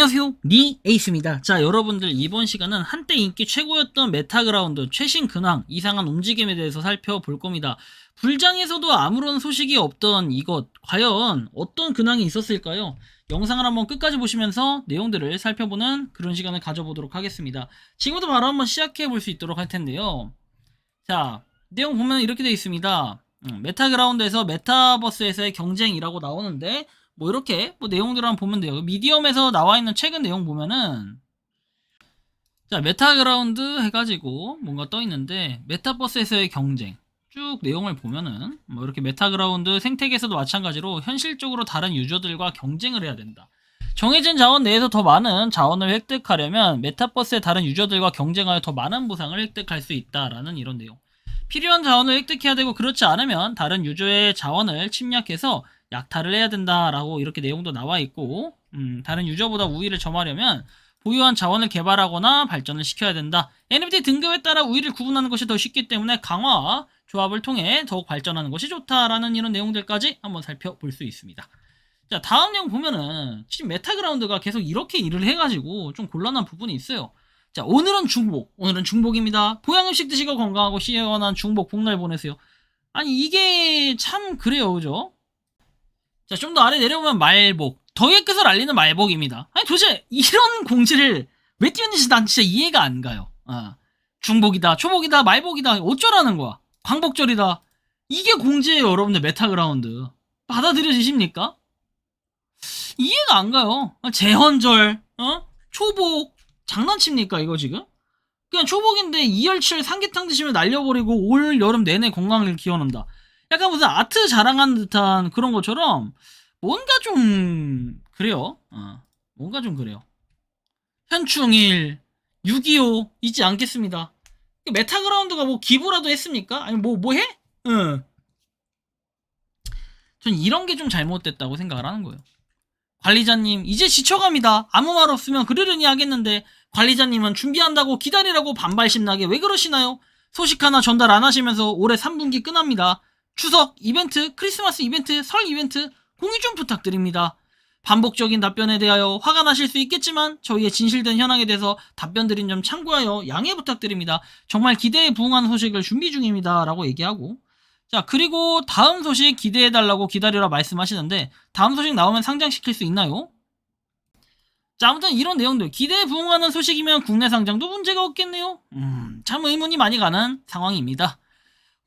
안녕하세요. 리 에이스입니다. 자, 여러분들 이번 시간은 한때 인기 최고였던 메타그라운드 최신 근황, 이상한 움직임에 대해서 살펴볼 겁니다. 불장에서도 아무런 소식이 없던 이것, 과연 어떤 근황이 있었을까요? 영상을 한번 끝까지 보시면서 내용들을 살펴보는 그런 시간을 가져보도록 하겠습니다. 지금부터 바로 한번 시작해 볼 수 있도록 할 텐데요. 자, 내용 보면 이렇게 되어 있습니다. 음, 메타그라운드에서 메타버스에서의 경쟁이라고 나오는데, 뭐 이렇게 뭐 내용들을 한번 보면 돼요. 미디엄에서 나와 있는 최근 내용 보면은 자 메타그라운드 해가지고 뭔가 떠 있는데 메타버스에서의 경쟁 쭉 내용을 보면은 뭐 이렇게 메타그라운드 생태계에서도 마찬가지로 현실적으로 다른 유저들과 경쟁을 해야 된다. 정해진 자원 내에서 더 많은 자원을 획득하려면 메타버스의 다른 유저들과 경쟁하여 더 많은 보상을 획득할 수 있다라는 이런 내용. 필요한 자원을 획득해야 되고 그렇지 않으면 다른 유저의 자원을 침략해서 약탈을 해야 된다라고 이렇게 내용도 나와 있고 음, 다른 유저보다 우위를 점하려면 보유한 자원을 개발하거나 발전을 시켜야 된다. NFT 등급에 따라 우위를 구분하는 것이 더 쉽기 때문에 강화와 조합을 통해 더욱 발전하는 것이 좋다라는 이런 내용들까지 한번 살펴볼 수 있습니다. 자 다음 내용 보면은 지금 메타그라운드가 계속 이렇게 일을 해가지고 좀 곤란한 부분이 있어요. 자 오늘은 중복, 오늘은 중복입니다. 보양 음식 드시고 건강하고 시원한 중복 복날 보내세요. 아니 이게 참 그래요, 그죠? 자, 좀 더 아래 내려오면 말복. 덕의 끝을 알리는 말복입니다. 아니, 도대체 이런 공지를 왜 띄웠는지 난 진짜 이해가 안 가요. 아, 중복이다, 초복이다, 말복이다, 어쩌라는 거야. 광복절이다. 이게 공지예요, 여러분들, 메타그라운드. 받아들여지십니까? 이해가 안 가요. 아, 재헌절, 어? 초복. 장난칩니까, 이거 지금? 그냥 초복인데 이열치열 삼계탕 드시면 날려버리고 올 여름 내내 건강을 기원한다. 약간 무슨 아트 자랑하는 듯한 그런 것처럼 뭔가 좀 그래요. 어, 뭔가 좀 그래요. 현충일, 6.25 있지 않겠습니다. 메타그라운드가 뭐 기부라도 했습니까? 아니 뭐뭐 해? 응. 전 이런 게 좀 잘못됐다고 생각을 하는 거예요. 관리자님 이제 지쳐갑니다. 아무 말 없으면 그러려니 하겠는데 관리자님은 준비한다고 기다리라고 반발 심 나게 왜 그러시나요? 소식 하나 전달 안 하시면서 올해 3분기 끝납니다. 추석 이벤트, 크리스마스 이벤트, 설 이벤트 공유 좀 부탁드립니다. 반복적인 답변에 대하여 화가 나실 수 있겠지만 저희의 진실된 현황에 대해서 답변 드린 점 참고하여 양해 부탁드립니다. 정말 기대에 부응하는 소식을 준비 중입니다. 라고 얘기하고 자 그리고 다음 소식 기대해달라고 기다리라 말씀하시는데 다음 소식 나오면 상장시킬 수 있나요? 자 아무튼 이런 내용들 기대에 부응하는 소식이면 국내 상장도 문제가 없겠네요. 음, 참 의문이 많이 가는 상황입니다.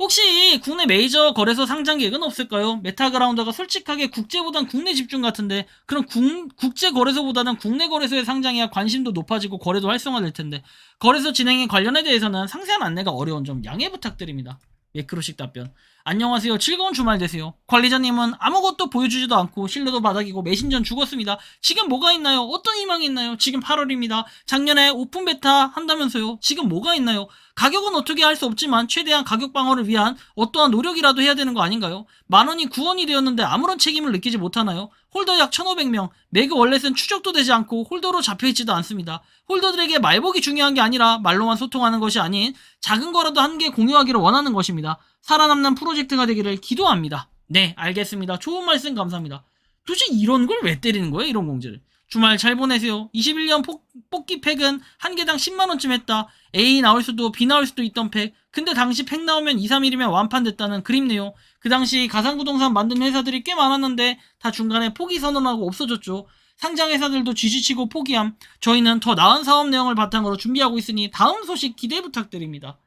혹시 국내 메이저 거래소 상장 계획은 없을까요? 메타그라운드가 솔직하게 국제보단 국내 집중 같은데 그럼 국, 국제 거래소보다는 국내 거래소에 상장해야 관심도 높아지고 거래도 활성화될 텐데 거래소 진행에 관련에 대해서는 상세한 안내가 어려운 점 양해 부탁드립니다. 매크로식 답변. 안녕하세요. 즐거운 주말 되세요. 관리자님은 아무것도 보여주지도 않고 신뢰도 바닥이고 매신전 죽었습니다. 지금 뭐가 있나요? 어떤 희망이 있나요? 지금 8월입니다. 작년에 오픈 베타 한다면서요. 지금 뭐가 있나요? 가격은 어떻게 할 수 없지만 최대한 가격 방어를 위한 어떠한 노력이라도 해야 되는 거 아닌가요? 만 원이 9원이 되었는데 아무런 책임을 느끼지 못하나요? 홀더 약 1,500명, 매그 월렛은 추적도 되지 않고 홀더로 잡혀있지도 않습니다. 홀더들에게 말복이 중요한 게 아니라 말로만 소통하는 것이 아닌 작은 거라도 한 개 공유하기를 원하는 것입니다. 살아남는 프로젝트가 되기를 기도합니다. 네, 알겠습니다. 좋은 말씀 감사합니다. 도대체 이런 걸 왜 때리는 거예요? 이런 공지를. 주말 잘 보내세요. 21년 폭, 뽑기 팩은 한 개당 10만원쯤 했다. A 나올 수도 B 나올 수도 있던 팩. 근데 당시 팩 나오면 2, 3일이면 완판됐다는 그립네요. 그 당시 가상부동산 만든 회사들이 꽤 많았는데 다 중간에 포기 선언하고 없어졌죠. 상장 회사들도 쥐지치고 포기함. 저희는 더 나은 사업 내용을 바탕으로 준비하고 있으니 다음 소식 기대 부탁드립니다.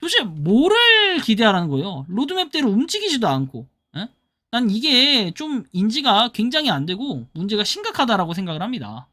도대체 뭐를 기대하라는 거예요? 로드맵대로 움직이지도 않고. 에? 난 이게 좀 인지가 굉장히 안 되고 문제가 심각하다라고 생각을 합니다.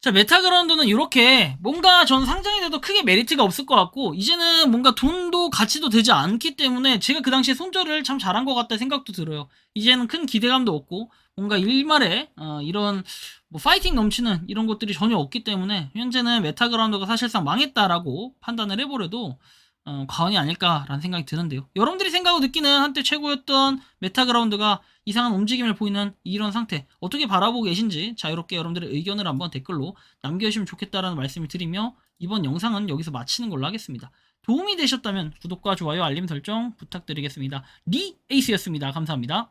자, 메타그라운드는 이렇게 뭔가 전 상장이 돼도 크게 메리트가 없을 것 같고 이제는 뭔가 돈도 가치도 되지 않기 때문에 제가 그 당시에 손절을 참 잘한 것 같다 생각도 들어요. 이제는 큰 기대감도 없고 뭔가 일말에 어, 이런 뭐 파이팅 넘치는 이런 것들이 전혀 없기 때문에 현재는 메타그라운드가 사실상 망했다라고 판단을 해버려도 어, 과언이 아닐까라는 생각이 드는데요. 여러분들이 생각하고 느끼는 한때 최고였던 메타그라운드가 이상한 움직임을 보이는 이런 상태 어떻게 바라보고 계신지 자유롭게 여러분들의 의견을 한번 댓글로 남겨주시면 좋겠다라는 말씀을 드리며 이번 영상은 여기서 마치는 걸로 하겠습니다. 도움이 되셨다면 구독과 좋아요 알림 설정 부탁드리겠습니다. 리 에이스였습니다. 감사합니다.